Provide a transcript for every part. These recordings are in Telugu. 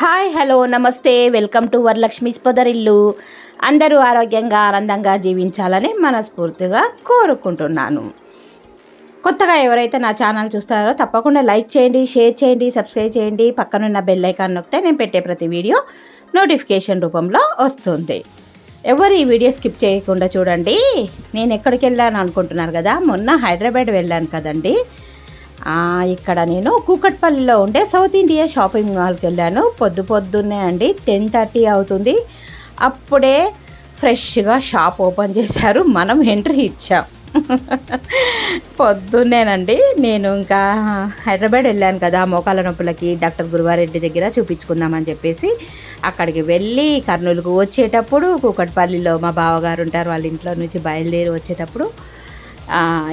హాయ్ హలో నమస్తే వెల్కమ్ టు వరలక్ష్మీస్ పొదరిల్లు అందరూ ఆరోగ్యంగా ఆనందంగా జీవించాలని మనస్ఫూర్తిగా కోరుకుంటున్నాను. కొత్తగా ఎవరైతే నా ఛానల్ చూస్తారో తప్పకుండా లైక్ చేయండి షేర్ చేయండి సబ్స్క్రైబ్ చేయండి. పక్కనున్న బెల్ ఐకాన్ నొక్కితే నేను పెట్టే ప్రతి వీడియో నోటిఫికేషన్ రూపంలో వస్తుంది. ఎవరు ఈ వీడియో స్కిప్ చేయకుండా చూడండి. నేను ఎక్కడికి వెళ్ళాను అనుకుంటున్నారు కదా? మొన్న హైదరాబాద్ వెళ్ళాను కదండీ. ఇక్కడ నేను కూకట్పల్లిలో ఉండే సౌత్ ఇండియా షాపింగ్ మాల్కి వెళ్ళాను. పొద్దు పొద్దున్నే అండి టెన్ థర్టీ అవుతుంది. అప్పుడే ఫ్రెష్గా షాప్ ఓపెన్ చేశారు. మనం ఎంట్రీ ఇచ్చాం. పొద్దున్నేనండి నేను ఇంకా హైదరాబాద్ వెళ్ళాను కదా మోకాల నొప్పులకి డాక్టర్ గురువారెడ్డి దగ్గర చూపించుకుందామని చెప్పేసి అక్కడికి వెళ్ళి కర్నూలుకు వచ్చేటప్పుడు కూకట్పల్లిలో మా బావగారు ఉంటారు వాళ్ళ ఇంట్లో నుంచి బయలుదేరి వచ్చేటప్పుడు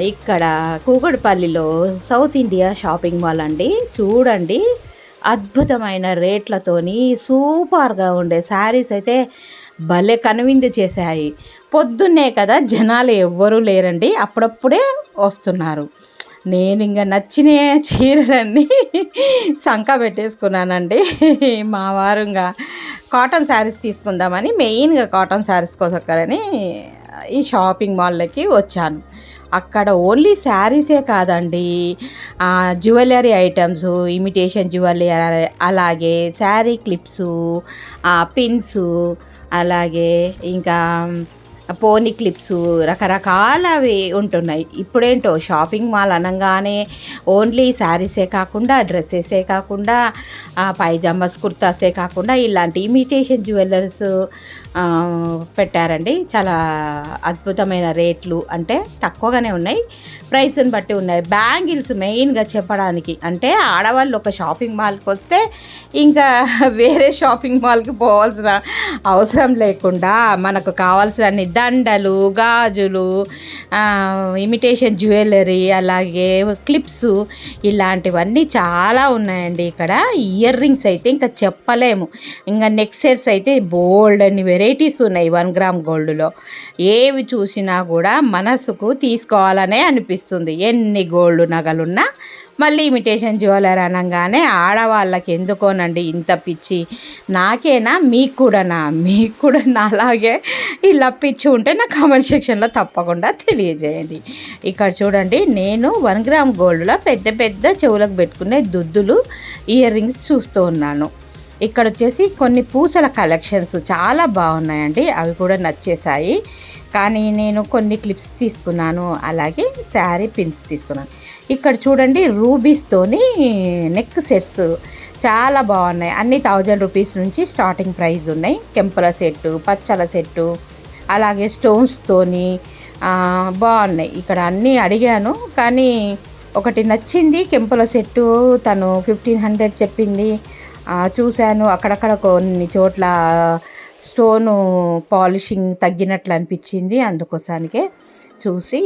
ఇక్కడ కూకట్పల్లిలో సౌత్ ఇండియా షాపింగ్ మాల్ అండి. చూడండి అద్భుతమైన రేట్లతోని సూపర్గా ఉండే శారీస్ అయితే భలే కనువిందు చేశాయి. పొద్దున్నే కదా జనాలు ఎవ్వరూ లేరండి అప్పుడప్పుడే వస్తున్నారు. నేను ఇంకా నచ్చిన చీరలన్నీ సంక పెట్టేసుకున్నానండి. మా వారు ఇంకా కాటన్ శారీస్ తీసుకుందామని మెయిన్గా కాటన్ శారీస్ కోసమని ఈ షాపింగ్ మాల్లోకి వచ్చాను. అక్కడ ఓన్లీ శారీసే కాదండి జ్యువెలరీ ఐటమ్స్ ఇమిటేషన్ జ్యువెలరీ అలాగే శారీ క్లిప్స్ పిన్స్ అలాగే ఇంకా పోనీ క్లిప్స్ రకరకాలవి ఉంటున్నాయి. ఇప్పుడేంటో షాపింగ్ మాల్ అనగానే ఓన్లీ శారీసే కాకుండా డ్రెస్సెసే కాకుండా పైజామాస్ కుర్తాసే కాకుండా ఇలాంటి ఇమిటేషన్ జ్యువెలర్స్ పెట్టారండి. చాలా అద్భుతమైన రేట్లు అంటే తక్కువగానే ఉన్నాయి. ప్రైస్ని బట్టి ఉన్నాయి. బ్యాంగిల్స్ మెయిన్గా చెప్పడానికి అంటే ఆడవాళ్ళు ఒక షాపింగ్ మాల్కి వస్తే ఇంకా వేరే షాపింగ్ మాల్కి పోవాల్సిన అవసరం లేకుండా మనకు కావాల్సిన దండలు గాజులు ఇమిటేషన్ జ్యువెలరీ అలాగే క్లిప్స్ ఇలాంటివన్నీ చాలా ఉన్నాయండి ఇక్కడ. ఇయర్ రింగ్స్ అయితే ఇంకా చెప్పలేము. ఇంకా నెక్ సెట్స్ అయితే బోల్డ్ అని వేరే వెరైటీస్ ఉన్నాయి వన్ గ్రామ్ గోల్డ్లో. ఏవి చూసినా కూడా మనసుకు తీసుకోవాలనే అనిపిస్తుంది. ఎన్ని గోల్డ్ నగలున్నా మళ్ళీ ఇమిటేషన్ జ్యువెలరీ అనగానే ఆడవాళ్ళకి ఎందుకోనండి ఇంత పిచ్చి? నాకేనా? మీకు కూడానా? మీకు కూడా నాలాగే ఇలా పిచ్చి ఉంటే నా కామెంట్ సెక్షన్లో తప్పకుండా తెలియజేయండి. ఇక్కడ చూడండి నేను వన్ గ్రామ్ గోల్డ్లో పెద్ద పెద్ద చెవులకు పెట్టుకునే దుద్దులు ఇయర్ రింగ్స్ చూస్తూ ఉన్నాను. ఇక్కడ వచ్చేసి కొన్ని పూసల కలెక్షన్స్ చాలా బాగున్నాయండి. అవి కూడా నచ్చేసాయి కానీ నేను కొన్ని క్లిప్స్ తీసుకున్నాను. అలాగే శారీ పిన్స్ తీసుకున్నాను. ఇక్కడ చూడండి రూబీస్తోని నెక్ సెట్స్ చాలా బాగున్నాయి. అన్ని థౌజండ్ రూపీస్ నుంచి స్టార్టింగ్ ప్రైస్ ఉన్నాయి. కెంపుల సెట్టు పచ్చల సెట్టు అలాగే స్టోన్స్తోని బాగున్నాయి. ఇక్కడ అన్నీ అడిగాను. కానీ ఒకటి నచ్చింది. కెంపుల సెట్టు తను ఫిఫ్టీన్ హండ్రెడ్ చెప్పింది. చూశాను. అక్కడక్కడ కొన్ని చోట్ల స్టోను పాలిషింగ్ తగ్గినట్లు అనిపించింది. అందుకోసానికే చూసి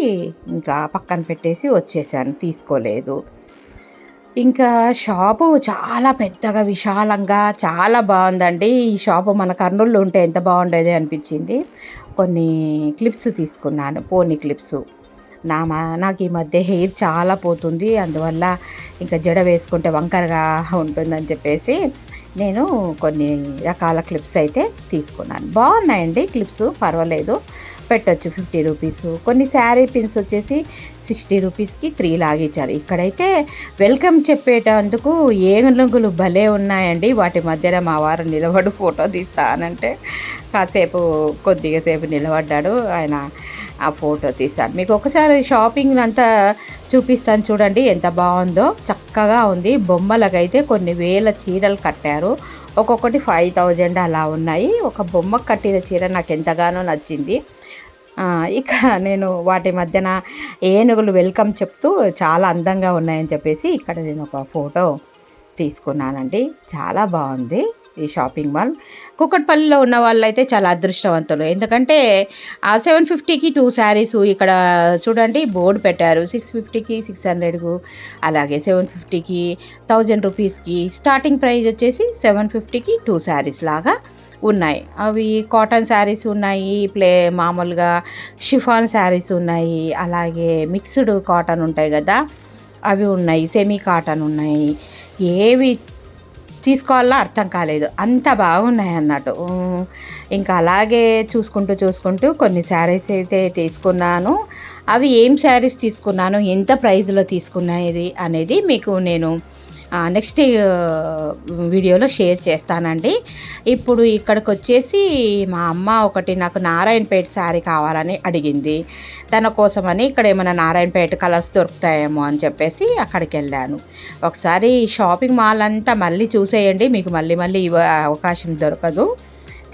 ఇంకా పక్కన పెట్టేసి వచ్చేసాను. తీసుకోలేదు. ఇంకా షాపు చాలా పెద్దగా విశాలంగా చాలా బాగుందండి. ఈ షాపు మన కర్నూలులో ఉంటే ఎంత బాగుండేది అనిపించింది. కొన్ని క్లిప్స్ తీసుకున్నాను. పోనీ క్లిప్స్. నా మా నాకు ఈ మధ్య హెయిర్ చాలా పోతుంది. అందువల్ల ఇంకా జడ వేసుకుంటే వంకరగా ఉంటుందని చెప్పేసి నేను కొన్ని రకాల క్లిప్స్ అయితే తీసుకున్నాను. బాగున్నాయండి క్లిప్స్ పర్వాలేదు. పెట్టొచ్చు ఫిఫ్టీ రూపీస్. కొన్ని శారీ పిన్స్ వచ్చేసి సిక్స్టీ రూపీస్కి త్రీ లాగిచ్చారు ఇక్కడైతే వెల్కమ్ చెప్పేటందుకు ఏనుగులు భలే ఉన్నాయండి. వాటి మధ్యన మా వారు నిలబడు ఫోటో తీస్తానంటే కాసేపు కొద్దిగా సేపు నిలబడ్డాడు. ఆయన ఆ ఫోటో తీశాను. మీకు ఒకసారి షాపింగ్ అంతా చూపిస్తాను చూడండి ఎంత బాగుందో. చక్కగా ఉంది. బొమ్మలకైతే కొన్ని వేల చీరలు కట్టారు. ఒక్కొక్కటి ఫైవ్ థౌజండ్ అలా ఉన్నాయి. ఒక బొమ్మ కట్టిన చీర నాకు ఎంతగానో నచ్చింది. ఇక్కడ నేను వాటి మధ్యన ఏనుగులు వెల్కమ్ చెప్తూ చాలా అందంగా ఉన్నాయని చెప్పేసి ఇక్కడ నేను ఒక ఫోటో తీసుకున్నానండి. చాలా బాగుంది. ఈ షాపింగ్ మాల్. కుక్కట్పల్లిలో ఉన్న వాళ్ళైతే చాలా అదృష్టవంతులు. ఎందుకంటే ఆ సెవెన్ ఫిఫ్టీకి టూ శారీస్ ఇక్కడ చూడండి బోర్డు పెట్టారు. సిక్స్ ఫిఫ్టీకి సిక్స్ హండ్రెడ్కు అలాగే సెవెన్ ఫిఫ్టీకి థౌజండ్ రూపీస్కి. స్టార్టింగ్ ప్రైస్ వచ్చేసి సెవెన్ ఫిఫ్టీకి టూ శారీస్ లాగా ఉన్నాయి. అవి కాటన్ శారీస్ ఉన్నాయి ప్లే మామూలుగా షిఫాన్ శారీస్ ఉన్నాయి అలాగే మిక్స్డ్ కాటన్ ఉంటాయి కదా అవి ఉన్నాయి సెమీ కాటన్ ఉన్నాయి. ఏవి తీసుకోవాలో అర్థం కాలేదు. అంత బాగున్నాయి అన్నట్టు. ఇంకా అలాగే చూసుకుంటూ చూసుకుంటూ కొన్ని శారీస్ అయితే తీసుకున్నాను. అవి ఏం శారీస్ తీసుకున్నాను? ఎంత ప్రైజ్లో తీసుకున్నాయి అనేది మీకు నేను నెక్స్ట్ వీడియోలో షేర్ చేస్తానండి. ఇప్పుడు ఇక్కడికి వచ్చేసి మా అమ్మ ఒకటి నాకు నారాయణపేట శారీ కావాలని అడిగింది. తన కోసమని ఇక్కడ ఏమైనా నారాయణపేట కలర్స్ దొరుకుతాయేమో అని చెప్పేసి అక్కడికి వెళ్ళాను. ఒకసారి షాపింగ్ మాల్ అంతా మళ్ళీ చూసేయండి. మీకు మళ్ళీ మళ్ళీ అవకాశం దొరకదు.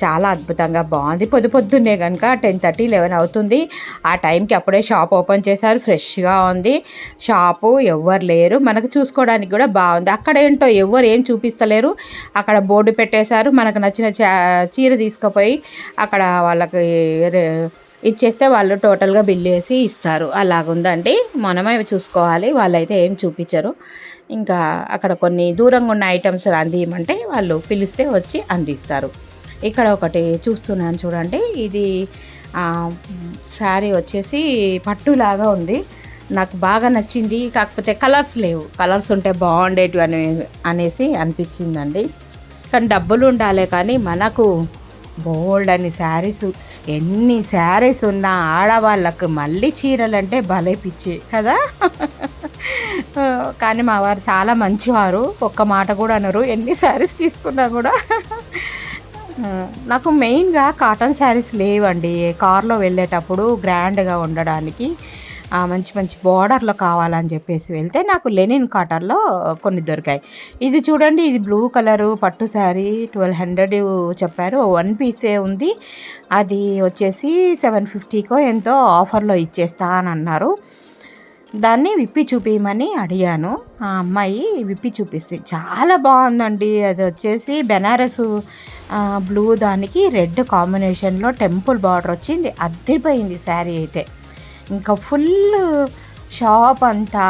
చాలా అద్భుతంగా బాగుంది. పొద్దు పొద్దున్నే కనుక టెన్ థర్టీ లెవెన్ అవుతుంది. ఆ టైంకి అప్పుడే షాప్ ఓపెన్ చేశారు. ఫ్రెష్గా ఉంది. షాపు ఎవ్వరు లేరు. మనకు చూసుకోవడానికి కూడా బాగుంది. అక్కడ ఏంటో ఎవరు ఏం చూపిస్తలేరు. అక్కడ బోర్డు పెట్టేశారు. మనకు నచ్చిన చీర తీసుకుపోయి అక్కడ వాళ్ళకి ఇచ్చేస్తే వాళ్ళు టోటల్గా బిల్ వేసి ఇస్తారు. అలాగుందండి. మనమే చూసుకోవాలి. వాళ్ళైతే ఏం చూపించరు. ఇంకా అక్కడ కొన్ని దూరంగా ఉన్న ఐటమ్స్ అందియమంటే వాళ్ళు పిలిస్తే వచ్చి అందిస్తారు. ఇక్కడ ఒకటి చూస్తున్నాను చూడండి. ఇది శారీ వచ్చేసి పట్టులాగా ఉంది. నాకు బాగా నచ్చింది. కాకపోతే కలర్స్ లేవు. కలర్స్ ఉంటే బాగుండేటివి అని అనేసి అనిపించిందండి. కానీ డబ్బులు ఉండాలి కానీ మనకు బోల్డ్ అని శారీస్ ఎన్ని శారీస్ ఉన్నా ఆడవాళ్ళకు మళ్ళీ చీరలు అంటే భలే పిచ్చి కదా? కానీ మా వారు చాలా మంచివారు. ఒక్క మాట కూడా అనరు. ఎన్ని శారీస్ తీసుకున్నా కూడా. నాకు మెయిన్గా కాటన్ శారీస్ లేవండి. కార్లో వెళ్ళేటప్పుడు గ్రాండ్గా ఉండడానికి మంచి మంచి బార్డర్లో కావాలని చెప్పేసి వెళ్తే నాకు లెనిన్ కాటన్లో కొన్ని దొరికాయి. ఇది చూడండి ఇది బ్లూ కలరు పట్టు శారీ ట్వెల్వ్ హండ్రెడ్ చెప్పారు. వన్ పీసే ఉంది. అది వచ్చేసి సెవెన్ ఫిఫ్టీకో ఎంతో ఆఫర్లో ఇచ్చేస్తా అని అన్నారు. దాన్ని విప్పి చూపించమని అడిగాను. ఆ అమ్మాయి విప్పి చూపిస్తే చాలా బాగుందండి. అది వచ్చేసి బెనారస్ బ్లూ దానికి రెడ్ కాంబినేషన్లో టెంపుల్ బార్డర్ వచ్చింది. అద్దరిపోయింది శారీ అయితే. ఇంకా ఫుల్ షాప్ అంతా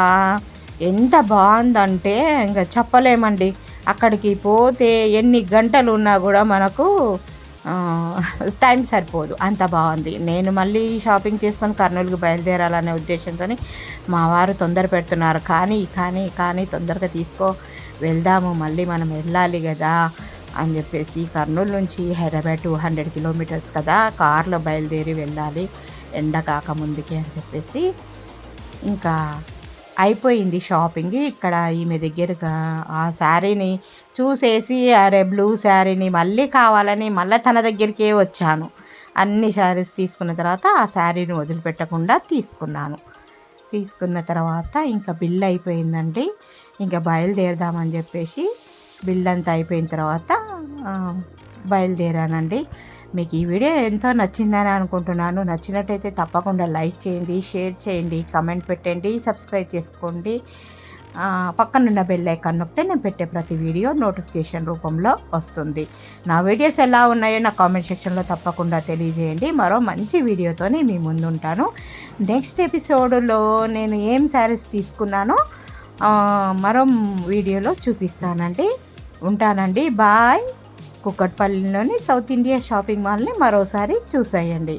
ఎంత బాగుందంటే ఇంకా చెప్పలేమండి. అక్కడికి పోతే ఎన్ని గంటలు ఉన్నా కూడా మనకు టైం సరిపోదు. అంత బాగుంది. నేను మళ్ళీ షాపింగ్ చేసుకొని కర్నూలుకి బయలుదేరాలనే ఉద్దేశంతో మా వారు తొందర పెడుతున్నారు. కానీ కానీ కానీ తొందరగా తీసుకో వెళ్దాము మళ్ళీ మనం వెళ్ళాలి కదా అని చెప్పేసి కర్నూలు నుంచి హైదరాబాద్ టూ హండ్రెడ్ కిలోమీటర్స్ కదా కార్లో బయలుదేరి వెళ్ళాలి ఎండ కాక ముందుకి అని చెప్పేసి ఇంకా అయిపోయింది షాపింగ్. ఇక్కడ ఈమె దగ్గరగా ఆ శారీని చూసేసి అరే బ్లూ శారీని మళ్ళీ కావాలని మళ్ళీ తన దగ్గరికే వచ్చాను. అన్ని శారీస్ తీసుకున్న తర్వాత ఆ శారీని వదిలిపెట్టకుండా తీసుకున్నాను. తీసుకున్న తర్వాత ఇంకా బిల్ అయిపోయిందండి. ఇంకా బయలుదేరదామని చెప్పేసి బిల్ అంతా అయిపోయిన తర్వాత బయలుదేరానండి. మీకు ఈ వీడియో ఎంతో నచ్చిందని అనుకుంటున్నాను. నచ్చినట్టయితే తప్పకుండా లైక్ చేయండి షేర్ చేయండి కమెంట్ పెట్టండి సబ్స్క్రైబ్ చేసుకోండి. పక్కనున్న బెల్ ఐకాన్ నొక్కితే నేను పెట్టే ప్రతి వీడియో నోటిఫికేషన్ రూపంలో వస్తుంది. నా వీడియోస్ ఎలా ఉన్నాయో నా కామెంట్ సెక్షన్లో తప్పకుండా తెలియజేయండి. మరో మంచి వీడియోతోనే మీ ముందుంటాను. నెక్స్ట్ ఎపిసోడ్లో నేను ఏం శారీస్ తీసుకున్నానో మరో వీడియోలో చూపిస్తానండి. ఉంటానండి. బాయ్. కుక్కట్పల్లిలోని సౌత్ ఇండియా షాపింగ్ మాల్ని మరోసారి చూసేయండి.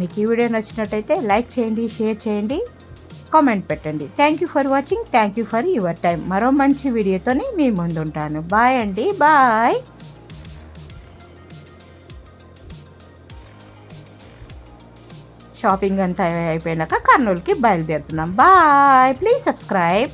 మీకు ఈ వీడియో నచ్చినట్టయితే లైక్ చేయండి షేర్ చేయండి కామెంట్ పెట్టండి. Thank you for watching thank you for your time మరో మంచి వీడియోతోని మీ ముందు ఉంటాను బాయ్ అండి. బాయ్ షాపింగ్ అంతా అయిపోయాక కర్నూలుకి బయలుదేరుతున్నాం. Bye please subscribe